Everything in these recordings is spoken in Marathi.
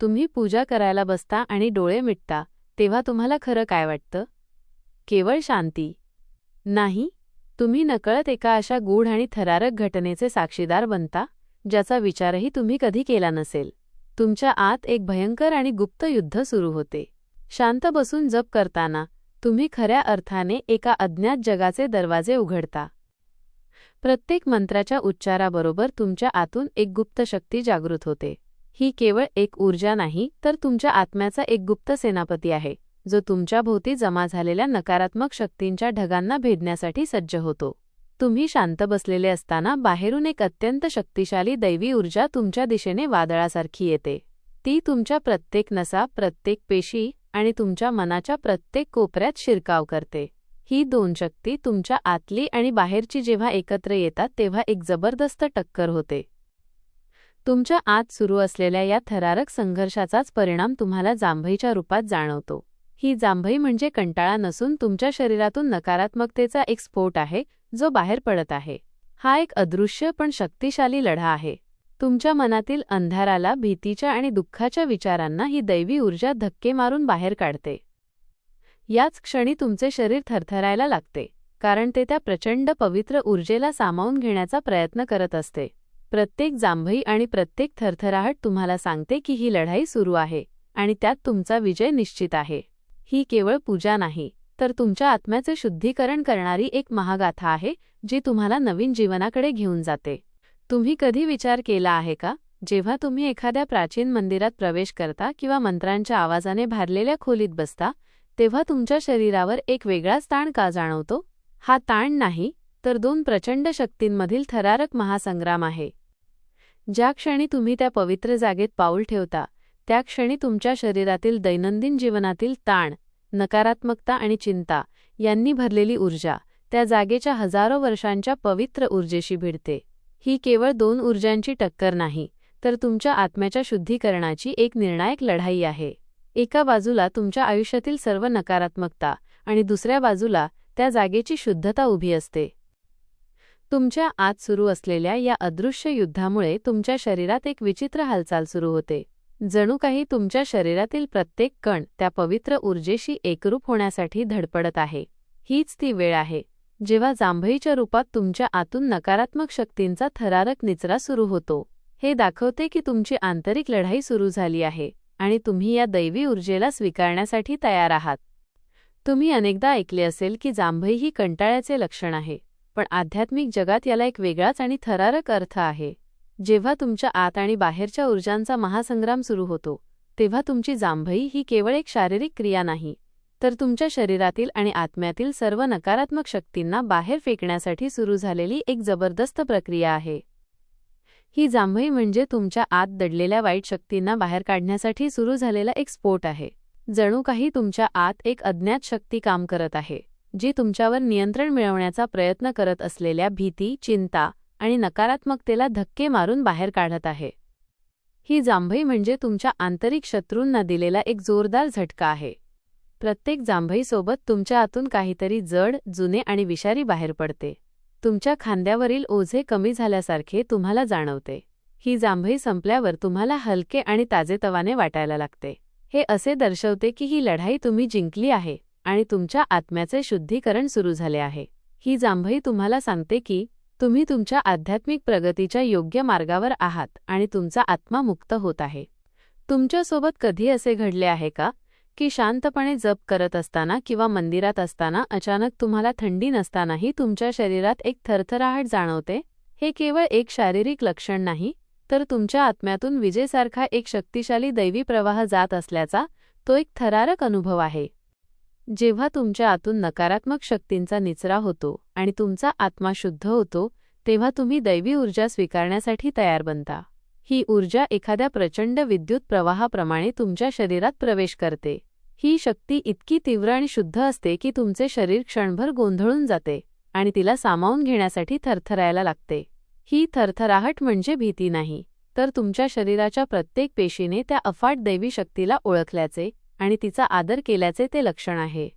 तुम्ही पूजा करायला बसता आणि डोळे मिटता तेव्हा तुम्हाला खरं काय वाटतं? केवळ शांती. नाही तुम्ही नकळत एका अशा गूढ आणि थरारक घटनेचे साक्षीदार बनता ज्याचा विचारही तुम्ही कधी केला नसेल. तुमच्या आत एक भयंकर आणि गुप्त युद्ध सुरू होते. शांत बसून जप करताना तुम्ही खऱ्या अर्थाने एका अज्ञात जगाचे दरवाजे उघडता. प्रत्येक मंत्राच्या उच्चाराबरोबर तुमच्या आतून एक गुप्त शक्ती जागृत होते. ही केवळ एक ऊर्जा नाही तर तुमच्या आत्म्याचा एक गुप्त सेनापती आहे जो तुमच्या भोवती जमा झालेल्या नकारात्मक शक्तींच्या ढगांना भेदण्यासाठी सज्ज होतो. तुम्ही शांत बसलेले असताना बाहेरून एक अत्यंत शक्तिशाली दैवी ऊर्जा तुमच्या दिशेने वादळासारखी येते. ती तुमच्या प्रत्येक नसा प्रत्येक पेशी आणि तुमच्या मनाच्या प्रत्येक कोपऱ्यात शिरकाव करते. ही दोन शक्ती तुमच्या आतली आणि बाहेरची जेव्हा एकत्र येतात तेव्हा एक जबरदस्त टक्कर होते. तुमच्या आत सुरू असलेल्या या थरारक संघर्षाचाच परिणाम तुम्हाला जांभईच्या रूपात जाणवतो. ही जांभई म्हणजे कंटाळा नसून तुमच्या शरीरातून नकारात्मकतेचा एक स्फोट आहे जो बाहेर पडत आहे. हा एक अदृश्य पण शक्तिशाली लढा आहे. तुमच्या मनातील अंधाराला भीतीच्या आणि दुःखाच्या विचारांना ही दैवी ऊर्जा धक्के मारून बाहेर काढते. याच क्षणी तुमचे शरीर थरथरायला लागते कारण ते त्या प्रचंड पवित्र ऊर्जेला सामावून घेण्याचा प्रयत्न करत असते. प्रत्येक जांभई आणि प्रत्येक थरथराहट तुम्हाला सांगते की ही लढाई सुरू आहे आणि त्यात तुमचा विजय निश्चित आहे. ही केवळ पूजा नाही तर तुमच्या आत्म्याचे शुद्धीकरण करणारी एक महागाथा आहे जी तुम्हाला नवीन जीवनाकडे घेऊन जाते. तुम्ही कधी विचार केला आहे का? जेव्हा तुम्ही एखाद्या प्राचीन मंदिरात प्रवेश करता किंवा मंत्रांच्या आवाजाने भारलेल्या खोलीत बसता तेव्हा तुमच्या शरीरावर एक वेगळाच ताण का जाणवतो? हा ताण नाही तर दोन प्रचंड शक्तींमधील थरारक महासंग्राम आहे. ज्या क्षणी तुम्ही त्या पवित्र जागेत पाऊल ठेवता त्या क्षणी तुमच्या शरीरातील दैनंदिन जीवनातील ताण नकारात्मकता आणि चिंता यांनी भरलेली ऊर्जा त्या जागेच्या हजारो वर्षांच्या पवित्र ऊर्जेशी भिडते. ही केवळ दोन ऊर्जांची टक्कर नाही तर तुमच्या आत्म्याच्या शुद्धीकरणाची एक निर्णायक लढाई आहे. एका बाजूला तुमच्या आयुष्यातील सर्व नकारात्मकता आणि दुसऱ्या बाजूला त्या जागेची शुद्धता उभी असते. तुमच्या आत सुरू असलेल्या या अदृश्य युद्धामुळे तुमच्या शरीरात एक विचित्र हालचाल सुरू होते. जणू काही तुमच्या शरीरातील प्रत्येक कण त्या पवित्र ऊर्जेशी एकरूप होण्यासाठी धडपडत आहे. हीच ती वेळ आहे जेव्हा जांभईच्या रूपात तुमच्या आतून नकारात्मक शक्तींचा थरारक निचरा सुरू होतो. हे दाखवते की तुमची आंतरिक लढाई सुरू झाली आहे आणि तुम्ही या दैवी ऊर्जेला स्वीकारण्यासाठी तयार आहात. तुम्ही अनेकदा ऐकले असेल की जांभई ही कंटाळ्याचे लक्षण आहे. पण आध्यात्मिक जगात याला एक वेगळाच आणि थरारक अर्थ आहे. जेव्हा तुमच्या आत आणि बाहेरच्या ऊर्जांचा महासंग्राम सुरू होतो तेव्हा तुमची जांभई ही केवळ एक शारीरिक क्रिया नाही तर तुमच्या शरीरातील आणि आत्म्यातील सर्व नकारात्मक शक्तींना बाहेर फेकण्यासाठी सुरू झालेली एक जबरदस्त प्रक्रिया आहे. ही जांभई म्हणजे तुमच्या आत दडलेल्या वाईट शक्तींना बाहेर काढण्यासाठी सुरू झालेला एक स्फोट आहे जणू काही तुमच्या आत एक अज्ञात शक्ती काम करत आहे. जी तुमच्यावर नियंत्रण मिळवण्याचा प्रयत्न करत असलेल्या भीती चिंता आणि नकारात्मकतेला धक्के मारून बाहेर काढत आहे. ही जांभई म्हणजे तुमच्या आंतरिक शत्रूंना दिलेला एक जोरदार झटका आहे. प्रत्येक जांभईसोबत तुमच्या आतून काहीतरी जड जुने आणि विषारी बाहेर पडते. तुमच्या खांद्यावरील ओझे कमी झाल्यासारखे तुम्हाला जाणवते. ही जांभई संपल्यावर तुम्हाला हलके आणि ताजेतवाने वाटायला लागते. हे असे दर्शवते की ही लढाई तुम्ही जिंकली आहे. आणि तुमच्या आत्म्याचे शुद्धीकरण सुरू झाले आहे. ही जांभई तुम्हाला सांगते की तुम्ही तुमच्या आध्यात्मिक प्रगतीच्या योग्य मार्गावर आहात आणि तुमचा आत्मा मुक्त होत आहे. तुमच्यासोबत कधी असे घडले आहे का की शांतपणे जप करत असताना किंवा मंदिरात असताना अचानक तुम्हाला थंडी नसतानाही तुमच्या शरीरात एक थरथराहट जाणवते? हे केवळ एक शारीरिक लक्षण नाही तर तुमच्या आत्म्यातून विजेसारखा एक शक्तिशाली दैवी प्रवाह जात असल्याचा तो एक थरारक अनुभव आहे. जेव्हा तुमच्या आतून नकारात्मक शक्तींचा निचरा होतो आणि तुमचा आत्मा शुद्ध होतो तेव्हा तुम्ही दैवी ऊर्जा स्वीकारण्यासाठी तयार बनता. ही ऊर्जा एखाद्या प्रचंड विद्युत प्रवाहाप्रमाणे तुमच्या शरीरात प्रवेश करते. ही शक्ती इतकी तीव्र आणि शुद्ध असते की तुमचे शरीर क्षणभर गोंधळून जाते आणि तिला सामावून घेण्यासाठी थरथरायला लागते. ही थरथराहट म्हणजे भीती नाही तर तुमच्या शरीराच्या प्रत्येक पेशीने त्या अफाट दैवी शक्तीला ओळखल्याचे आणि तिचा आदर केल्याचे ते लक्षण आहे.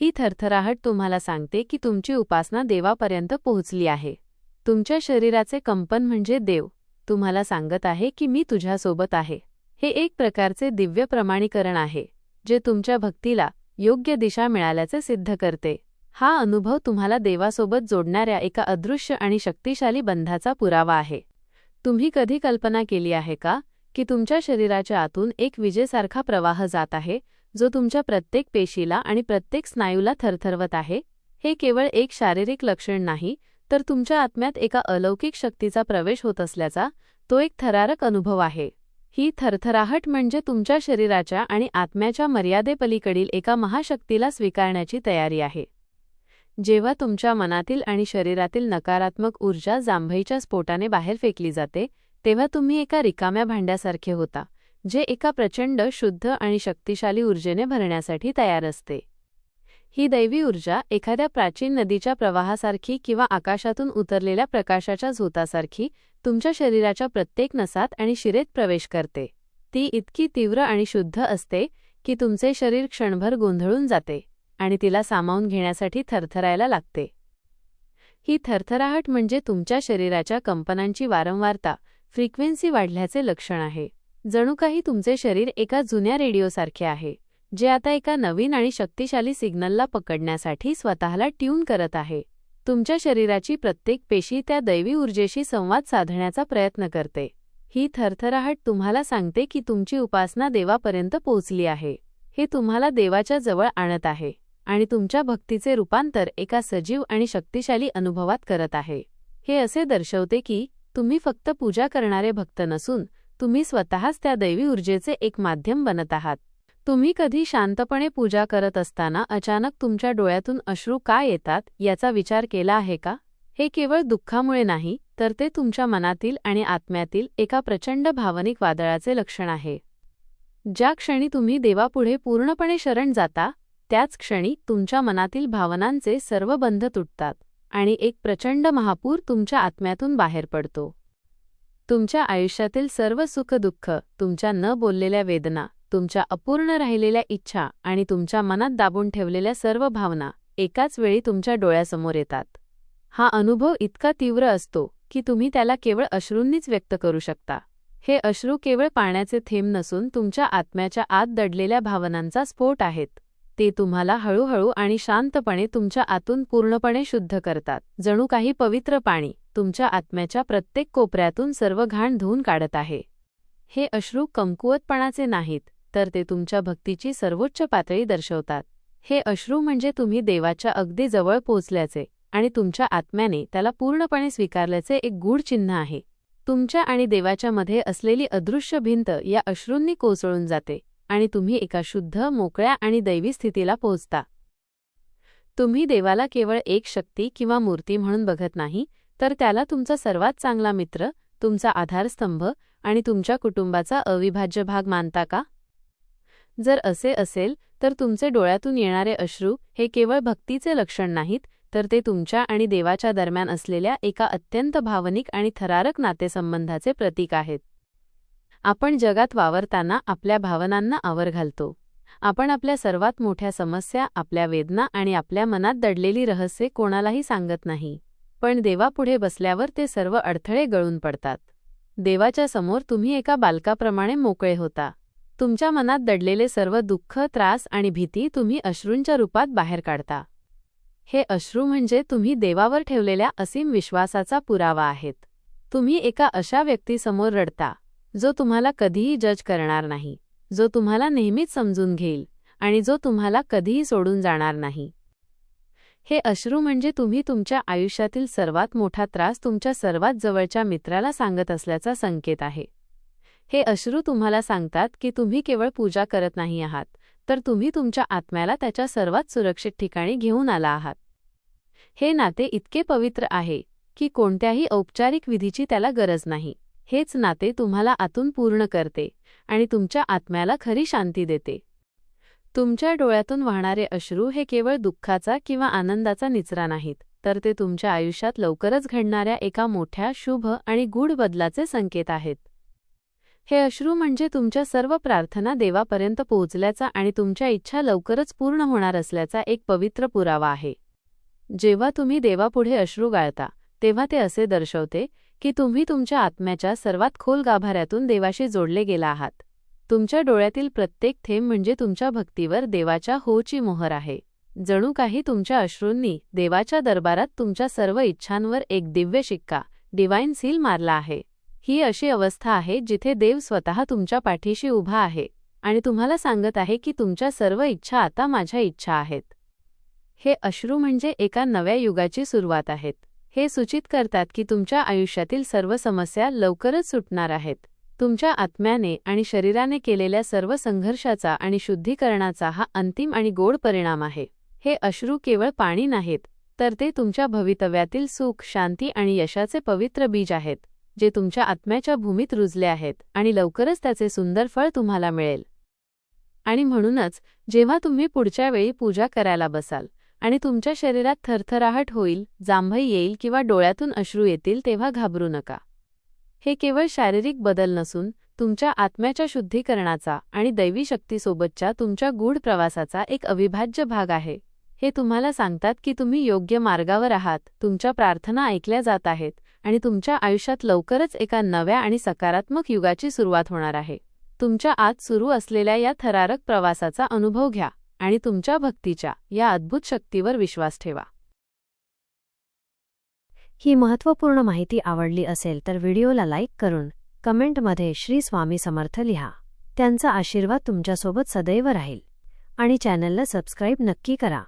ही थरथराहट तुम्हाला सांगते की तुमची उपासना देवापर्यंत पोहोचली आहे. तुमच्या शरीराचे कंपन म्हणजे देव. तुम्हाला सांगत आहे की मी तुझ्यासोबत आहे. हे एक प्रकारचे दिव्य प्रमाणीकरण आहे जे तुमच्या भक्तीला योग्य दिशा मिळाल्याचे सिद्ध करते. हा अनुभव तुम्हाला देवासोबत जोडणाऱ्या एका अदृश्य आणि शक्तिशाली बंधाचा पुरावा आहे. तुम्ही कधी कल्पना केली आहे का? की तुमच्या शरीराच्या आतून एक विजेसारखा प्रवाह जात आहे जो तुमच्या प्रत्येक पेशीला आणि प्रत्येक स्नायूला थरथरवत आहे. हे केवळ एक शारीरिक लक्षण नाही तर तुमच्या आत्म्यात एका अलौकिक शक्तीचा प्रवेश होत असल्याचा तो एक थरारक अनुभव आहे. ही थरथराहट म्हणजे तुमच्या शरीराच्या आणि आत्म्याच्या मर्यादेपलीकडील एका महाशक्तीला स्वीकारण्याची तयारी आहे. जेव्हा तुमच्या मनातील आणि शरीरातील नकारात्मक ऊर्जा जांभईच्या स्फोटाने बाहेर फेकली जाते तेव्हा तुम्ही एका रिकाम्या भांड्यासारखे होता जे एका प्रचंड शुद्ध आणि शक्तिशाली ऊर्जेने भरण्यासाठी तयार असते. ही दैवी ऊर्जा एखाद्या प्राचीन नदीच्या प्रवाहासारखी किंवा आकाशातून उतरलेल्या प्रकाशाच्या झोतासारखी तुमच्या शरीराच्या प्रत्येक नसात आणि शिरेत प्रवेश करते. ती इतकी तीव्र आणि शुद्ध असते की तुमचे शरीर क्षणभर गोंधळून जाते आणि तिला सामावून घेण्यासाठी थरथरायला लागते. ही थरथराहट म्हणजे तुमच्या शरीराच्या कंपनांची वारंवारता फ्रिक्वेन्सी वाढल्याचे लक्षण आहे. जणू काही तुमचे शरीर एका जुन्या रेडिओसारखे आहे जे आता एका नवीन आणि शक्तिशाली सिग्नलला पकडण्यासाठी स्वतःला ट्यून करत आहे. तुमच्या शरीराची प्रत्येक पेशी त्या दैवी ऊर्जेशी संवाद साधण्याचा प्रयत्न करते. ही थरथराहट तुम्हाला सांगते की तुमची उपासना देवापर्यंत पोहोचली आहे. हे तुम्हाला देवाच्या जवळ आणत आहे आणि तुमच्या भक्तीचे रूपांतर एका सजीव आणि शक्तिशाली अनुभवात करत आहे. हे असे दर्शवते की तुम्ही फक्त पूजा करणारे भक्त नसून तुम्ही स्वतःच त्या दैवी ऊर्जेचे एक माध्यम बनत आहात. तुम्ही कधी शांतपणे पूजा करत असताना अचानक तुमच्या डोळ्यातून अश्रू का येतात याचा विचार केला आहे का? हे केवळ दुःखामुळे नाही तर ते तुमच्या मनातील आणि आत्म्यातील एका प्रचंड भावनिक वादळाचे लक्षण आहे. ज्या क्षणी तुम्ही देवापुढे पूर्णपणे शरण जाता त्याच क्षणी तुमच्या मनातील भावनांचे सर्व बंध तुटतात. आणि एक प्रचंड महापूर तुमच्या आत्म्यातून बाहेर पडतो. तुमच्या आयुष्यातील सर्व सुखदुःख तुमच्या न बोललेल्या वेदना तुमच्या अपूर्ण राहिलेल्या इच्छा आणि तुमच्या मनात दाबून ठेवलेल्या सर्व भावना एकाच वेळी तुमच्या डोळ्यासमोर येतात. हा अनुभव इतका तीव्र असतो की तुम्ही त्याला केवळ अश्रूंनीच व्यक्त करू शकता. हे अश्रू केवळ पाण्याचे थेंब नसून तुमच्या आत्म्याच्या आत दडलेल्या भावनांचा स्फोट आहेत. ते तुम्हाला हळूहळू आणि शांतपणे तुमच्या आतून पूर्णपणे शुद्ध करतात. जणू काही पवित्र पाणी तुमच्या आत्म्याच्या प्रत्येक कोपऱ्यातून सर्व घाण धुवून काढत आहे. हे अश्रू कमकुवतपणाचे नाहीत तर ते तुमच्या भक्तीची सर्वोच्च पातळी दर्शवतात. हे अश्रू म्हणजे तुम्ही देवाच्या अगदी जवळ पोचल्याचे आणि तुमच्या आत्म्याने त्याला पूर्णपणे स्वीकारल्याचे एक गूढ चिन्ह आहे. तुमच्या आणि देवाच्या मध्ये असलेली अदृश्य भिंत या अश्रूंनी कोसळून जाते. आणि तुम्ही एका शुद्ध मोकळ्या आणि दैवी स्थितीला पोहोचता. तुम्ही देवाला केवळ एक शक्ती किंवा मूर्ती म्हणून बघत नाही तर त्याला तुमचा सर्वात चांगला मित्र तुमचा आधारस्तंभ आणि तुमच्या कुटुंबाचा अविभाज्य भाग मानता का? जर असे असेल तर तुमचे डोळ्यातून येणारे अश्रू हे केवळ भक्तीचे लक्षण नाहीत तर ते तुमच्या आणि देवाच्या दरम्यान असलेल्या एका अत्यंत भावनिक आणि थरारक नातेसंबंधाचे प्रतीक आहेत. आपण जगात वावरताना आपल्या भावनांना आवर घालतो. आपण आपल्या सर्वात मोठ्या समस्या आपल्या वेदना आणि आपल्या मनात दडलेली रहस्ये कोणालाही सांगत नाही. पण देवापुढे बसल्यावर ते सर्व अडथळे गळून पडतात. देवाच्या समोर तुम्ही एका बालकाप्रमाणे मोकळे होता. तुमच्या मनात दडलेले सर्व दुःख त्रास आणि भीती तुम्ही अश्रूंच्या रूपात बाहेर काढता. हे अश्रू म्हणजे तुम्ही देवावर ठेवलेल्या असीम विश्वासाचा पुरावा आहेत. तुम्ही एका अशा व्यक्तीसमोर रडता. जो तुम्हाला कधीही जज करणार नाही जो तुम्हाला नेहमीच समजून घेईल आणि जो तुम्हाला कधीही सोडून जाणार नाही. हे अश्रू म्हणजे तुम्ही तुमच्या आयुष्यातील सर्वात मोठा त्रास तुमच्या सर्वात जवळच्या मित्राला सांगत असल्याचा संकेत आहे. हे अश्रू तुम्हाला सांगतात की तुम्ही केवळ पूजा करत नाही आहात तर तुम्ही तुमच्या आत्म्याला त्याच्या सर्वात सुरक्षित ठिकाणी घेऊन आला आहात. हे नाते इतके पवित्र आहे की कोणत्याही औपचारिक विधीची त्याला गरज नाही. हेच नाते तुम्हाला आतून पूर्ण करते आणि तुमच्या आत्म्याला खरी शांती देते. तुमच्या डोळ्यातून वाहणारे अश्रू हे केवळ दुःखाचा किंवा आनंदाचा निचरा नाहीत तर ते तुमच्या आयुष्यात लवकरच घडणाऱ्या एका मोठ्या शुभ आणि गूढ बदलाचे संकेत आहेत. हे अश्रू म्हणजे तुमच्या सर्व प्रार्थना देवापर्यंत पोहोचल्याचा आणि तुमच्या इच्छा लवकरच पूर्ण होणार असल्याचा एक पवित्र पुरावा आहे. जेव्हा तुम्ही देवापुढे अश्रू गाळता तेव्हा ते असे दर्शवते की तुम्ही तुमच्या आत्म्याच्या सर्वात खोल गाभाऱ्यातून देवाशी जोडले गेला आहात. तुमच्या डोळ्यातील प्रत्येक थेंब म्हणजे तुमच्या भक्तीवर देवाच्या होची मोहर आहे. जणू काही तुमच्या अश्रूंनी देवाच्या दरबारात तुमच्या सर्व इच्छांवर एक दिव्य शिक्का डिवाइन सील मारला आहे. ही अशी अवस्था आहे जिथे देव स्वतः तुमच्या पाठीशी उभा आहे आणि तुम्हाला सांगत आहे की तुमच्या सर्व इच्छा आता माझ्या इच्छा आहेत. हे अश्रू म्हणजे एका नव्या युगाची सुरुवात आहेत. हे सूचित करतात की तुमच्या आयुष्यातील सर्व समस्या लवकरच सुटणार आहेत. तुमच्या आत्म्याने आणि शरीराने केलेल्या सर्व संघर्षाचा आणि शुद्धीकरणाचा हा अंतिम आणि गोड परिणाम आहे. हे अश्रू केवळ पाणी नाहीत तर ते तुमच्या भवितव्यातील सुख शांती आणि यशाचे पवित्र बीज आहेत जे तुमच्या आत्म्याच्या भूमीत रुजले आहेत आणि लवकरच त्याचे सुंदर फळ तुम्हाला मिळेल. आणि म्हणूनच जेव्हा तुम्ही पुढच्या वेळी पूजा करायला बसाल आणि तुमच्या शरीरात थरथराहट होईल जांभई येईल किंवा डोळ्यातून अश्रू येतील तेव्हा घाबरू नका. हे केवळ शारीरिक बदल नसून तुमच्या आत्म्याच्या शुद्धीकरणाचा आणि दैवी शक्तीसोबतच्या तुमच्या गूढ प्रवासाचा एक अविभाज्य भाग आहे. हे तुम्हाला सांगतात की तुम्ही योग्य मार्गावर आहात तुमच्या प्रार्थना ऐकल्या जात आहेत आणि तुमच्या आयुष्यात लवकरच एका नव्या आणि सकारात्मक युगाची सुरुवात होणार आहे. तुमच्या आत सुरू असलेल्या या थरारक प्रवासाचा अनुभव घ्या. आणि तुमच्या भक्तीच्या या अद्भुत शक्तीवर विश्वास ठेवा. ही महत्त्वपूर्ण माहिती आवडली असेल तर व्हिडिओला लाईक करून कमेंटमध्ये श्री स्वामी समर्थ लिहा. त्यांचा आशीर्वाद तुमच्यासोबत सदैव राहील आणि चॅनलला सबस्क्राईब नक्की करा.